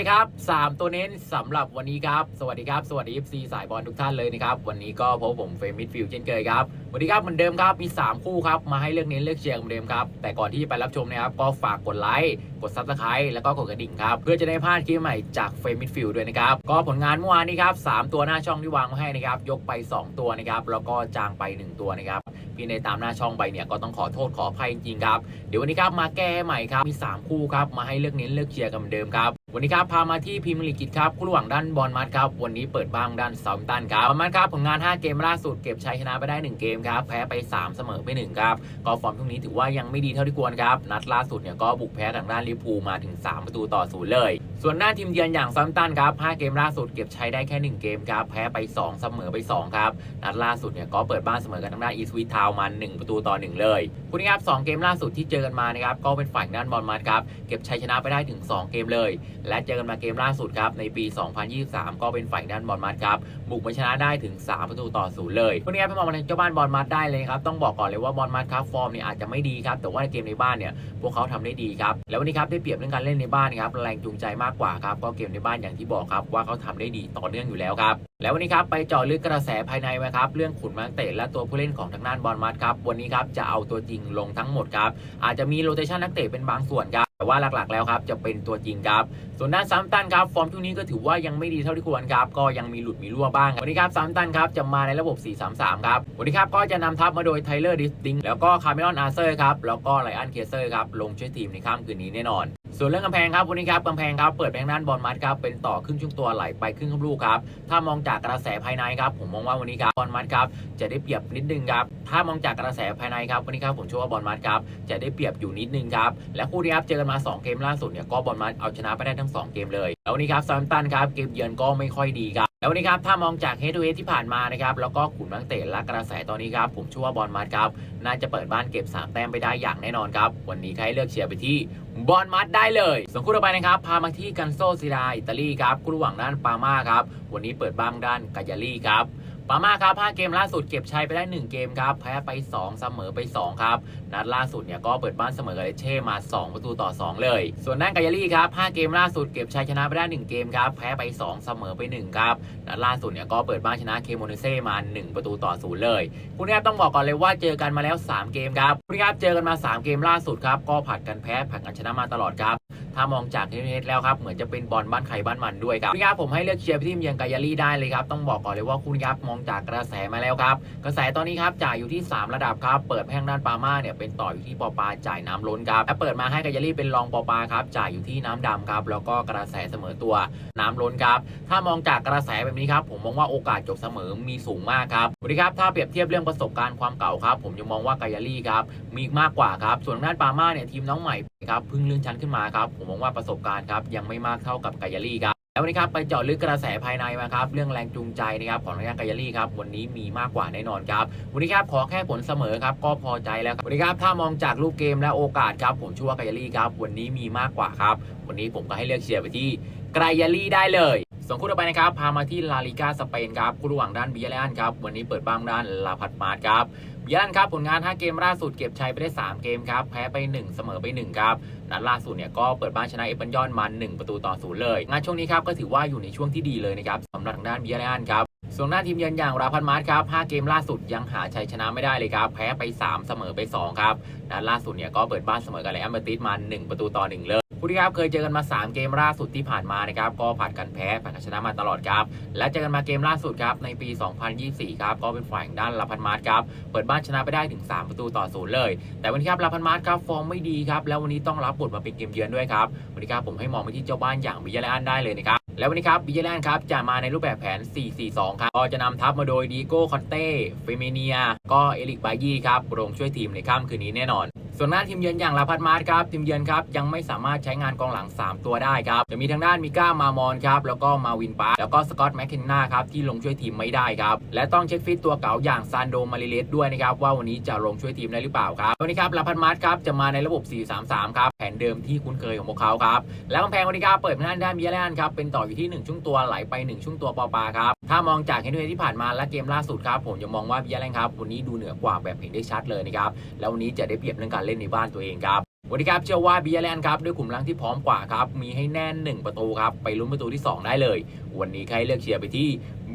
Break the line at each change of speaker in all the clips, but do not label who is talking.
ครับ 3 ตัวเน้นสำหรับวันนี้ครับ สวัสดีครับ สวัสดี FC สายบอลทุกท่านเลยนะครับ วันนี้ก็พบผมเฟรมมิดฟิลเช่นเคยครับสวัสดีครับเหมือนเดิมครับ มี 3 คู่ครับ มาให้เลือกเน้นเลือกเชียร์เหมือนเดิมครับ แต่ก่อนที่จะไปรับชมนะครับ ก็ฝากกดไลค์ กดซับสไครต์แล้วก็กดกระดิ่งครับ เพื่อจะได้พลาดคลิปใหม่จากเฟรมมิดฟิลด้วยนะครับ ก็ผลงานเมื่อวานนี้ครับสามตัวหน้าช่องที่วางมาให้นะครับ ยกไป 2 ตัวนะครับ แล้วก็จางไป 1 ตัวนะครับ พี่ในตามหน้าช่องไปเนี่ยก็ต้องขอโทษขออภัยจริงครับ เดี๋ยววันนี้ครับมาแก้ใหม่ครับมี 3 คู่ครับมาให้เลือกเน้นเลือกเชียร์กันเหมือนเดิมครับวันนี้ครับพามาที่พรีเมียร์ลีกครับคู่ระหว่างด้านบอลมัดครับวันนี้เปิดบ้างด้านเซาท์แฮมตันครับบอลมัดครับผลงาน 5 เกมล่าสุดเก็บชัยชนะไปได้ 1 เกมครับแพ้ไป 3 เสมอไป1ครับก็ฟอร์มช่วงนี้ถือว่ายังไม่ดีเท่าที่ควรครับนัดล่าสุดเนี่ยก็บุกแพ้ทางด้านลิเวอร์พูมาถึง 3 ประตูต่อศูนย์เลย ส่วนหน้าทีมเยือนอย่างซาท์แฮมตันครับ 5 เกมล่าสุดเก็บชัยได้แค่ 1 เกมครับ แพ้ไป 2 เสมอไป 2 ครับ นัดล่าสุดเนี่ยก็เปิดบ้านเสมอกันทางด้านอีสวิทาวมัน 1 ประตูต่อ 1 เลยคุณครับ 2 เกมล่าสุดที่เจอกันมานะครับ ก็เป็นฝ่ายด้านบอลมัดครับ เก็บชัยชนะไปได้ถึง 2 เกมเลย และเจอกันมาเกมล่าสุดครับในปี 2023 ก็เป็นฝ่ายด้านบอลมัดครับ บุกมาชนะได้ถึง 3 ประตูต่อศูนย์เลยคุณครับไปมองมาในเจ้าบ้านบอลมัดได้เลยครับ ต้องบอกก่อนเลยว่าบอลมัดครับฟอร์มเนี่ยอาจจะไม่ดีครับ แต่ว่าในเกมในบ้านเนี่ยพวกเขาทำได้ดีครับ แล้ววันนี้ครับได้เปรียบเรื่องการเล่นในบ้านครับแรงจูงใจมากากกว่าครับก็เกมในบ้านอย่างที่บอกครับว่าเขาทำได้ดีต่อเนื่องอยู่แล้วครับแล้ววันนี้ครับไปเจาะลึกกระแสภายในไหมครับเรื่องขุนนักเตะและตัวผู้เล่นของทางด้านบอลมัดครับวันนี้ครับจะเอาตัวจริงลงทั้งหมดครับอาจจะมีโรเตชันนักเตะเป็นบางส่วนครับแต่ว่าหลักๆแล้วครับจะเป็นตัวจริงครับ ส่วนด้านซัมตันครับฟอร์มช่วงนี้ก็ถือว่ายังไม่ดีเท่าที่ควรครับก็ยังมีหลุดมีรั่วบ้างวันนี้ครับซัมตันครับจะมาในระบบ 4-3-3 ครับวันนี้ครับก็จะนำทัพมาโดยไทเลอร์ดิสติงแล้วก็คาร์เมลอนอาร์เซอร์ครับแล้วก็ไลอันเคเซอร์ครับลงช่วยทีมในค่ำคืนนี้แน่นอน ส่วนเรื่องกำแพงครับวันนี้ครับกำแพงครับเปิดแบงค์ด้านบอลมัดครับเป็นต่อครึ่งช่วงตัวไหลไปครึ่งลูกครับถ้ามองจากกระแสภายในครับผมมองว่าวันนี้ครับบอลมัดครับจะได้เปรียบนิดนึงครับถ้ามองจากกระแสภายในครับวันนี้ครับผมเชื่อว่าบอลมัดครับจะได้เปรียบอยู่นิดนึงครับและคู่นี้ครับเจอกันมา 2 เกมล่าสุดเนี่ยก็บอลมัดเอาชนะไปได้ทั้ง 2 เกมเลยแล้ววันนี้ครับซัมตันครับเกมเยือนก็ไม่ค่อยดีครับ แล้ววันนี้ครับถ้ามองจากเฮดทูเฮดที่ผ่านมานะครับแล้วก็ขุนนักเตะและกระแสตอนนี้ครับผมเชื่อว่าบอลมัดครับน่าจะเปิดบ้านเก็บสามแต้มไปได้อย่างแน่นอนครับวันนี้ใครเลือกเชียร์ไปที่บอลมัดได้เลยส่วนคู่ต่อไปนะครับพามาที่กันโซซิดาอิตาลีครับคู่ระหว่างด้านปาม่าครับวันนี้เปิดบ้านด้านกายาลีครับ ปาม่าครับ 5 เกมล่าสุดเก็บชัยไปได้ 1 เกมครับ แพ้ไป 2 เสมอไป 2 ครับ นัดล่าสุดเนี่ยก็เปิดบ้านเสมอกับเลเช่มา 2 ประตูต่อ 2 เลย ส่วนด้านกายาลีครับ 5 เกมล่าสุดเก็บชัยชนะไปได้ 1 เกมครับ แพ้ไป 2 เสมอไป 1 ครับ นัดล่าสุดเนี่ยก็เปิดบ้านชนะเคโมเนเซ่มา 1 ประตูต่อ 0 เลย คุณครับต้องบอกก่อนเลยว่าเจอกันมาแล้ว 3 เกมครับ คุณครับเจอกันมา 3 เกมล่าสุดครับ ก็ผัดกันแพ้ผัดกันชนะมาตลอดครับถ้ามองจากเทนแล้วครับ เหมือนจะเป็นบอลบ้านใครบ้านมันด้วยครับพี่ครับผมให้เลือกเชียร์ทีมยังกายาลีได้เลยครับต้องบอกก่อนเลยว่าคุณยับมองจากกระแสมาแล้วครับ กระแสตอนนี้ครับจ่ายอยู่ที่ 3 ระดับครับเปิดแพงด้านปาม่าเนี่ยเป็นต่ออยู่ที่ปอปาจ่ายน้ำล้นครับและเปิดมาให้กายาลีเป็นรองปอปาครับจ่ายอยู่ที่น้ำดำครับแล้วก็กระแสเสมอตัวน้ำล้นครับถ้ามองจากกระแสแบบนี้ครับผมมองว่าโอกาสจบเสมอมีสูงมากครับสวัสดีครับถ้าเปรียบเทียบเรื่องประสบการณ์ความเก่าครับผมยังมองว่ากายาลีครับมีมากกว่าครับส่วนด้านปาม่าเนี่ยทีมน้องใหม่ครับเพิ่งเลื่อนชั้นขึ้นมาครับผมมองว่าประสบการณ์ครับยังไม่มากเท่ากับกายาลีครับ แล้ววันนี้ครับไปเจาะลึกกระแสภายในมาครับเรื่องแรงจูงใจนะครับของทางด้านกายลีครับวันนี้มีมากกว่าแน่นอนครับวันนี้ครับขอแค่ผลเสมอครับก็พอใจแล้ววันนี้ครับถ้ามองจากรูปเกมและโอกาสครับผมชื่อว่ากายลีครับวันนี้มีมากกว่าครับวันนี้ผมก็ให้เลือกเชียร์ไปที่กายลีได้เลย ส่วนคู่ต่อไปนะครับ พามาที่ลาลิกาสเปนครับคู่ระหว่างด้านบิเยเลนครับ วันนี้เปิดบ้างด้านลาพัดมาดครับบิยันครับ ผลงาน 5 เกมล่าสุดเก็บชัยไปได้ 3 เกมครับ แพ้ไป 1 เสมอไป 1 ครับ นัดล่าสุดเนี่ยก็เปิดบ้านชนะเอเปนยอนมา1ประตูต่อศูนย์เลย งานช่วงนี้ครับก็ถือว่าอยู่ในช่วงที่ดีเลยนะครับสำหรับทางด้านบิยันครับส่วนหน้าทีมเยือนอย่างราพันมาร์ครับ 5 เกมล่าสุดยังหาชัยชนะไม่ได้เลยครับ แพ้ไป 3 เสมอไป 2 ครับ นัดล่าสุดเนี่ยก็เปิดบ้านเสมอกับไลอัมเบอร์ติสมา1ประตูต่อ 1 เลย ผู้ที่ครับเคยเจอกันมา 3 เกมล่าสุดที่ผ่านมานะครับก็ผัดกันแพ้ผัดกันชนะมาตลอดครับและเจอกันมาเกมล่าสุดครับในปี 2024 ครับก็เป็นฝ่ายด้านลาพันมาร์ครับเปิดบ้านชนะไปได้ถึง 3 ประตูต่อศูนย์เลย แต่วันนี้ครับลาพันมาร์ครับฟอร์มไม่ดีครับแล้ววันนี้ต้องรับบทมาเป็นเกมเยือนด้วยครับวันนี้ครับผมให้มองไปที่เจ้าบ้านอย่างบิยาเลอันได้เลยนะครับแล้ววันนี้ครับบิยาเลอันครับจะมาในรูปแบบแผน 4-4-2 ครับ ก็จะนำทัพมาโดยดีโก้ คอนเต้ เฟเมเนีย ก็เอลิก บายี่ครับลงช่วยทีมในค่ำคืนนี้แน่นอน ส่วนหน้าทีมเยือนอย่างลาพัดมาร์ครับทีมเยือนครับยังไม่สามารถใช้งานกองหลัง 3 ตัวได้ครับจะมีทางด้านมิก้ามามอนครับแล้วก็มาวินปาร์แล้วก็สกอตแมคเคนนาครับที่ลงช่วยทีมไม่ได้ครับและต้องเช็คฟิตตัวเก่าอย่างซานโดมาริเลสด้วยนะครับว่าวันนี้จะลงช่วยทีมได้หรือเปล่าครับวันนี้ครับลาพัดมาร์ครับจะมาในระบบ 4-3-3 ครับแผนเดิมที่คุ้นเคยของพวกเขาครับแล้วกำแพงวันนี้ครับเปิดทางด้านด้านเบียร์แลนด์ครับเป็นต่ออยู่ที่ 1 ช่วงตัวไหลไป 1 ช่วงตัวปอปาครับถ้ามองจากเฮนเวที่ผ่านมาและเกมล่าสุดครับผมจะมองว่าเบียร์แลนครับวันนี้ดูเหนือกว่าแบบเห็นได้ชัดเลยนะครับแล้ววันนี้จะได้เปรียบเรื่องการเล่นในบ้านตัวเองครับวันนี้ครับเชื่อว่าบียาแลนด์ครับด้วยขุมลังที่พร้อมกว่าครับ มีให้แน่น 1 ประตูครับ ไปลุ้นประตูที่ 2 ได้เลย วันนี้ใครเลือกเชียร์ไปที่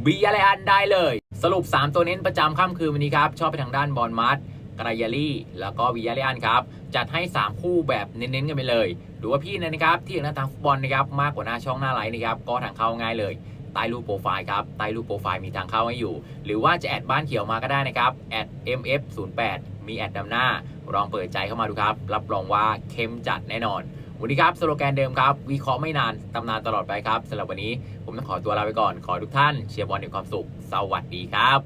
บียาแลนด์ได้เลย สรุป 3 ตัวเน้นประจำค่ำคืนวันนี้ครับ ชอบไปทางด้านบอลมัดกรายาลี่ แล้วก็บียาแลนด์ครับ จัดให้ 3 คู่แบบเน้นๆกันไปเลยหรือว่าพี่นะครับ ที่อยากหน้าทางฟุตบอลนะครับ มากกว่าหน้าช่องหน้าไลน์นะครับ ก็ทางเข้าง่ายเลยใต้รูปโปรไฟล์ครับใต้รูปโปรไฟล์มีทางเข้าให้อยู่ หรือว่าจะแอดบ้านเขียวมาก็ได้นะครับแอด mf08 มีแอดนำหน้า ลองเปิดใจเข้ามาดูครับ รับรองว่าเข้มจัดแน่นอน วันนี้ครับสโลแกนเดิมครับ วิเคราะห์ไม่นานตำนานตลอดไปครับสำหรับวันนี้ผมต้องขอตัวลาไปก่อน ขอทุกท่านเชียร์บอลในความสุข สวัสดีครับ